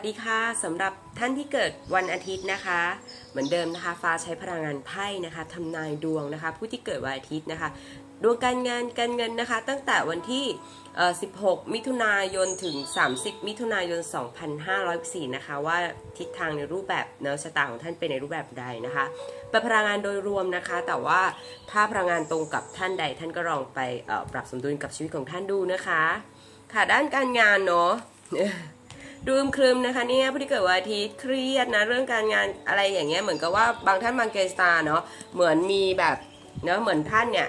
สดีค่ะสำหรับท่านที่เกิดวันอาทิตย์นะคะ เหมือนเดิมนะคะ ฟ้าใช้พลังงานไพ่นะคะทำนายดวงนะคะ ผู้ที่เกิดวันอาทิตย์นะคะ ดวงการงานการเงินนะคะ ตั้งแต่วันที่ 16 มิถุนายนถึง 30 มิถุนายน 2504นะคะ ว่าทิศทางในรูปแบบแนวชะตาของท่านเป็นในรูปแบบใดนะคะเป็นพลังงานโดยรวมนะคะ แต่ว่าถ้าพลังงานตรงกับท่านใด ท่านก็ลองไปปรับสมดุลกับชีวิตของท่านดูนะคะ ค่ะด้านการงานเนาะ ดูมครึมนะคะเนี่ยผู้ที่เกิดวันอาทิตย์เครียดนะเรื่องการงานอะไรอย่างเงี้ยเหมือนกับว่าบางท่านบางเกสตาร์เนาะเหมือนมีแบบเนาะเหมือนท่านเนี่ย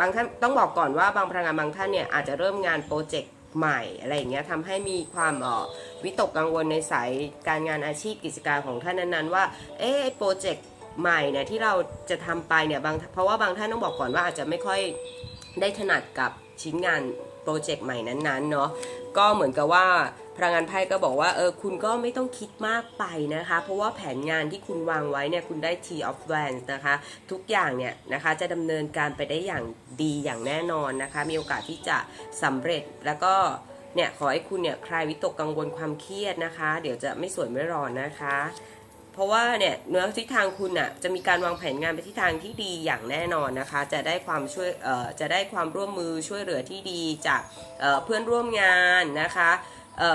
บางท่านต้องบอกก่อนว่าบางพลังงานบางท่านเนี่ยอาจจะเริ่มงานโปรเจกต์ใหม่อะไรอย่างเงี้ยทำให้มีความออวิตกกังวลในสายการงานอาชีพกิจการของท่านนั้นๆว่าเอ๊ะไอ้โปรเจกต์ใหม่เนี่ยที่เราจะทำไปเนี่ยบางเพราะว่าบางท่านต้องบอกก่อนว่าอาจจะไม่ค่อยได้ถนัดกับชิ้นงาน โปรเจกต์ใหม่นั้นๆเนาะก็เหมือนกับว่าพลังงานไพ่ก็บอกว่าเออคุณก็ไม่ต้องคิดมากไปนะคะ เพราะว่าแผนงานที่คุณวางไว้เนี่ยคุณได้ T of Wands นะคะ ทุกอย่างเนี่ยนะคะจะดำเนินการไปได้อย่างดีอย่างแน่นอนนะคะ มีโอกาสที่จะสำเร็จแล้วก็เนี่ยขอให้คุณเนี่ยคลายวิตกกังวลความเครียดนะคะ เดี๋ยวจะไม่สวยไม่รอนนะคะ เพราะว่าเนี่ยเนื้อทิศทางคุณอะจะมีการวางแผนงานไปทิศทางที่ดีอย่างแน่นอนนะคะ จะได้ความช่วยเอ่อจะได้ความร่วมมือช่วยเหลือที่ดีจากเอ่อเพื่อนร่วมงานนะคะ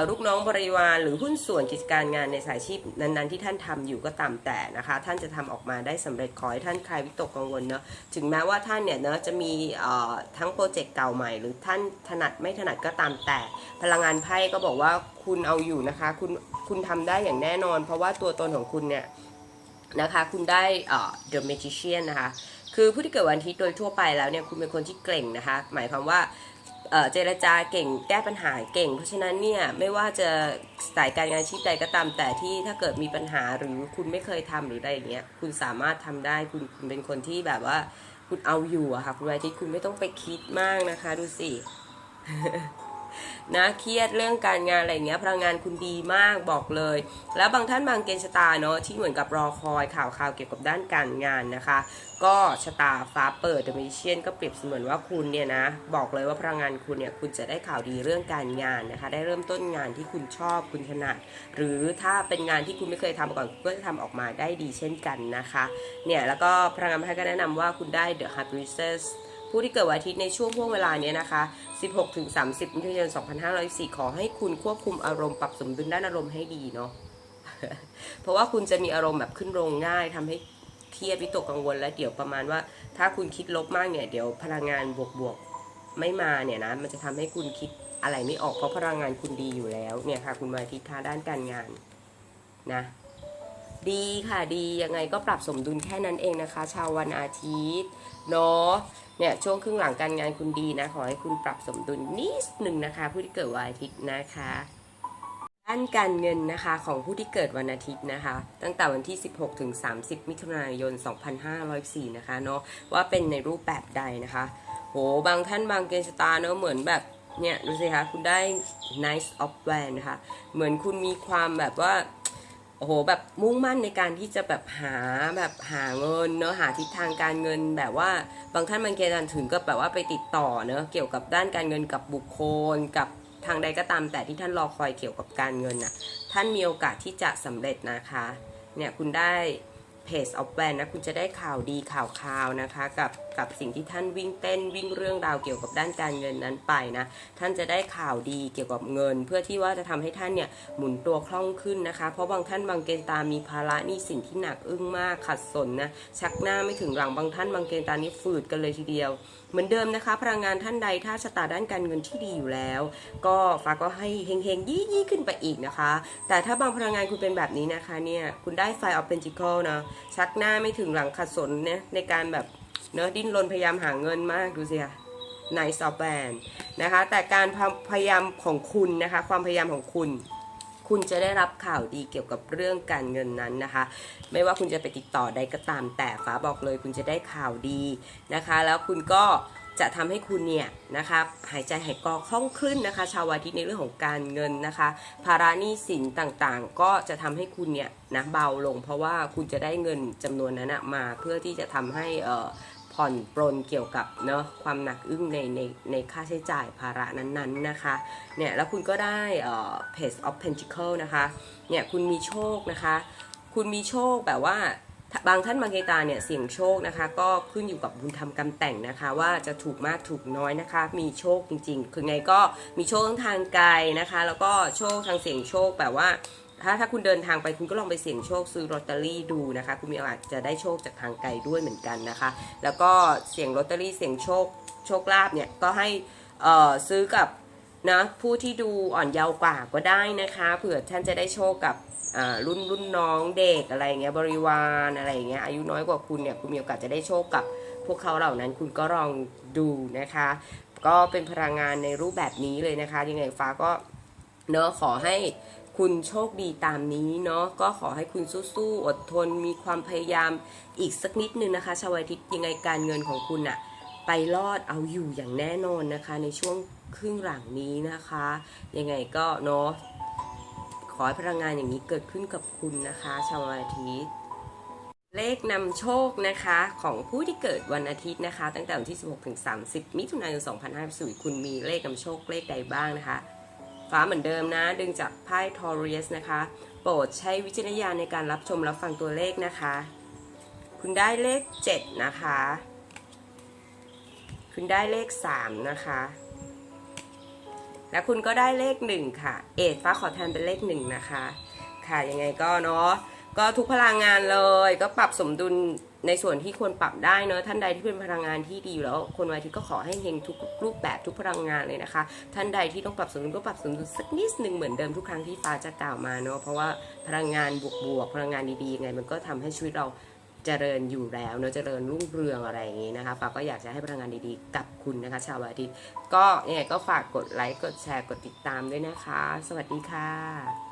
ลูกน้องบริวารหรือหุ้นส่วนกิจการงานในสายชีพนั้นๆที่ท่านทำอยู่ก็ตามแต่นะคะ ท่านจะทำออกมาได้สำเร็จขอให้ท่านคลายวิตกกังวลเนาะถึงแม้ว่าท่านเนี่ยเนาะจะมีทั้งโปรเจกต์เก่าใหม่ หรือท่านถนัดไม่ถนัดก็ตามแต่ พลังงานไพ่ก็บอกว่าคุณเอาอยู่นะคะ คุณคุณทำได้อย่างแน่นอน เพราะว่าตัวตนของคุณเนี่ยนะคะคุณได้เอ่อ The Magician นะคะคือผู้ที่เกิดวันอาทิตย์โดยทั่วไปแล้วเนี่ยคุณเป็นคนที่เก่งนะคะ หมายความว่า เจรจาเก่งแก้ปัญหาเก่ง เพราะฉะนั้นเนี่ยไม่ว่าจะสายการงานชีพใดก็ตาม แต่ที่ถ้าเกิดมีปัญหาหรือคุณไม่เคยทำหรือใดอย่างเงี้ยคุณสามารถทำได้คุณคุณเป็นคนที่แบบว่าคุณเอาอยู่อะค่ะคุณวันอาทิตย์คุณไม่ต้องไปคิดมากนะคะ ดูสิ นะเครียดเรื่องการงานอะไรเงี้ยพลังงานคุณดีมากบอกเลย แล้วบางท่านบางเกณฑ์ชะตาเนาะที่เหมือนกับรอคอยข่าวข่าวเกี่ยวกับด้านการงานนะคะ ก็ชะตาฟ้าเปิดเดอะมิเชียนก็เปรียบเสมือนว่าคุณเนี่ยนะบอกเลยว่าพลังงานคุณเนี่ยคุณจะได้ข่าวดีเรื่องการงานนะคะ ได้เริ่มต้นงานที่คุณชอบคุณถนัดหรือถ้าเป็นงานที่คุณไม่เคยทำมาก่อนก็จะทำออกมาได้ดีเช่นกันนะคะเนี่ยแล้วก็พลังงานไพ่ก็แนะนำว่าคุณได้ The Heart Princess ผู้ที่เกิดวันอาทิตย์ในช่วงห่วงเวลานี้นะคะ 16ถึง30มิถุนายน2504ขอให้คุณควบคุมอารมณ์ปรับสมดุลด้านอารมณ์ให้ดีเนาะ เพราะว่าคุณจะมีอารมณ์แบบขึ้นลงง่ายทำให้เครียดวิตกกังวลและเดี๋ยวประมาณว่า ถ้าคุณคิดลบมากเนี่ยเดี๋ยวพลังงานบวกๆไม่มาเนี่ยนะมันจะทำให้คุณคิดอะไรไม่ออกเพราะพลังงานคุณดีอยู่แล้วเนี่ยค่ะ คุณมาทิศทางด้านการงานนะ ดีค่ะดียังไงก็ปรับสมดุลแค่นั้นเองนะคะ ชาววันอาทิตย์เนาะเนี่ยช่วงครึ่งหลังการงานคุณดีนะ ขอให้คุณปรับสมดุลนิดหนึ่งนะคะ ผู้ที่เกิดวันอาทิตย์นะคะด้านการเงินนะคะของผู้ที่เกิดวันอาทิตย์นะคะ ตั้งแต่วันที่ 16 ถึง 30 มิถุนายน 2504นะคะเนาะว่าเป็นในรูปแบบใดนะคะ โหบางท่านบางเกณฑ์ชะตาเนาะเหมือนแบบเนี่ยดูสิคะคุณได้ nice of w a n นะคะ เหมือนคุณมีความแบบว่า โหแบบมุ่งมั่นในการที่จะแบบหาแบบหาเงินเนอะหาทิศทางการเงินแบบว่าบางท่านบางเกณฑ์ถึงก็แบบว่าไปติดต่อเนอะเกี่ยวกับด้านการเงินกับบุคคล กับทางใดก็ตามแต่ที่ท่านรอคอยเกี่ยวกับการเงินน่ะท่านมีโอกาสที่จะสำเร็จนะคะเนี่ยคุณได้ เพจออฟแวนนะคุณจะได้ข่าวดีข่าวคราวนะคะกับกับสิ่งที่ท่านวิ่งเต้นวิ่งเรื่องราวเกี่ยวกับด้านการเงินนั้นไปนะท่านจะได้ข่าวดีเกี่ยวกับเงิน เพื่อที่ว่าจะทำให้ท่านเนี่ยหมุนตัวคล่องขึ้นนะคะ เพราะบางท่านบางเกณฑ์ตามีภาระหนี้สินที่หนักอึ้งมากขัดสนนะชักหน้าไม่ถึงหลังบางท่านบางเกณฑ์ตานี่ฝืดกันเลยทีเดียว เหมือนเดิมนะคะ พลังงานท่านใดถ้าชะตาด้านการเงินที่ดีอยู่แล้ว ก็ฟ้าก็ให้เฮงๆยี่ยี่ขึ้นไปอีกนะคะ แต่ถ้าบางพลังงานคุณเป็นแบบนี้นะคะเนี่ยคุณได้ไฟออฟเป็นจิคลนะชักหน้าไม่ถึงหลังขัดสนเนี่ยในการแบบเนอะดิ้นรนพยายามหาเงินมากดูสิค่ะในซอแบนนะคะ แต่การพยายามของคุณนะคะ ความพยายามของคุณ คุณจะได้รับข่าวดีเกี่ยวกับเรื่องการเงินนั้นนะคะ ไม่ว่าคุณจะไปติดต่อใดก็ตามแต่ฟ้าบอกเลย คุณจะได้ข่าวดีนะคะ แล้วคุณก็ จะทำให้คุณเนี่ยนะคะหายใจหายคอคล่องขึ้นนะคะ ชาวอาทิตย์ในเรื่องของการเงินนะคะ ภาระหนี้สินต่างๆ ก็จะทำให้คุณเนี่ยนะเบาลง เพราะว่าคุณจะได้เงินจำนวนนั้นมาเพื่อที่จะทำให้อ่อผ่อนปรนเกี่ยวกับเนาะความหนักอึ้งในในในค่าใช้จ่ายภาระนั้นๆนะคะเนี่ยแล้วคุณก็ได้เอ่อ Page of Pentacle นะคะเนี่ยคุณมีโชคนะคะ คุณมีโชคแบบว่า บางท่านบางเกตาเนี่ยเสี่ยงโชคนะคะ ก็ขึ้นอยู่กับบุญทำกรรมแต่งนะคะ ว่าจะถูกมากถูกน้อยนะคะ มีโชคจริงๆ คือไงก็มีโชคทั้งทางไกลนะคะ แล้วก็โชคทางเสี่ยงโชคแบบว่า ถ้าถ้าคุณเดินทางไปคุณก็ลองไปเสี่ยงโชคซื้อลอตเตอรี่ดูนะคะ คุณมีโอกาสจะได้โชคจากทางไกลด้วยเหมือนกันนะคะ แล้วก็เสี่ยงลอตเตอรี่เสี่ยงโชคโชคลาภเนี่ยก็ให้ซื้อกับ นะผู้ที่ดูอ่อนเยาว์กว่าก็ได้นะคะ เผื่อท่านจะได้โชคกับรุ่นรุ่นน้องเด็กอะไรเงี้ยบริวารอะไรเงี้ยอายุน้อยกว่าคุณเนี่ยคุณมีโอกาสจะได้โชคกับพวกเขาเหล่านั้นคุณก็ลองดูนะคะ ก็เป็นพลังงานในรูปแบบนี้เลยนะคะ ยังไงฟ้าก็เนอะขอให้คุณโชคดีตามนี้เนาะก็ขอให้คุณสู้ๆอดทนมีความพยายามอีกสักนิดนึงนะคะ ชาวอาทิตย์ยังไงการเงินของคุณอะไปรอดเอาอยู่อย่างแน่นอนนะคะ ในช่วง ครึ่งหลังนี้นะคะ ยังไงก็เนาะขอให้พลังงานอย่างนี้เกิดขึ้นกับคุณนะคะชาวอาทิตย์เลขนำโชคนะคะของผู้ที่เกิดวันอาทิตย์นะคะ ตั้งแต่วันที่ 16ถึง30 มิถุนายน2554คุณมีเลขนำโชคเลขใดบ้างนะคะ ฟ้าเหมือนเดิมนะ ดึงจากไพ่ทอริสนะคะ โปรดใช้วิจารณญาณในการรับชมรับฟังตัวเลขนะคะ คุณได้เลข 7 นะคะ คุณได้เลข 3 นะคะ และคุณก็ได้เลข1ค่ะ เอดฟ้าขอแทนเป็นเลข1นะคะ ค่ะยังไงก็เนาะก็ทุกพลังงานเลย ก็ปรับสมดุลในส่วนที่ควรปรับได้เนอะท่านใดที่เป็นพลังงานที่ดีอยู่แล้ว คนวันอาทิตย์ก็ขอให้เฮงทุกรูปแบบทุกพลังงานเลยนะคะ ท่านใดที่ต้องปรับสมดุลก็ปรับสมดุลสักนิดหนึ่งเหมือนเดิมทุกครั้งที่ฟ้าจะกล่าวมาเนอะเพราะว่าพลังงานบวกๆพลังงานดีๆยังไงมันก็ทำให้ชีวิตเรา เจริญอยู่แล้วเนาะเจริญรุ่งเรืองอะไรอย่างนี้นะคะฟ้าก็อยากจะให้พลังงานดีๆ กับคุณนะคะ ชาวอาทิตย์ ก็ยังไงก็ฝากกดไลค์กดแชร์กดติดตามด้วยนะคะ สวัสดีค่ะ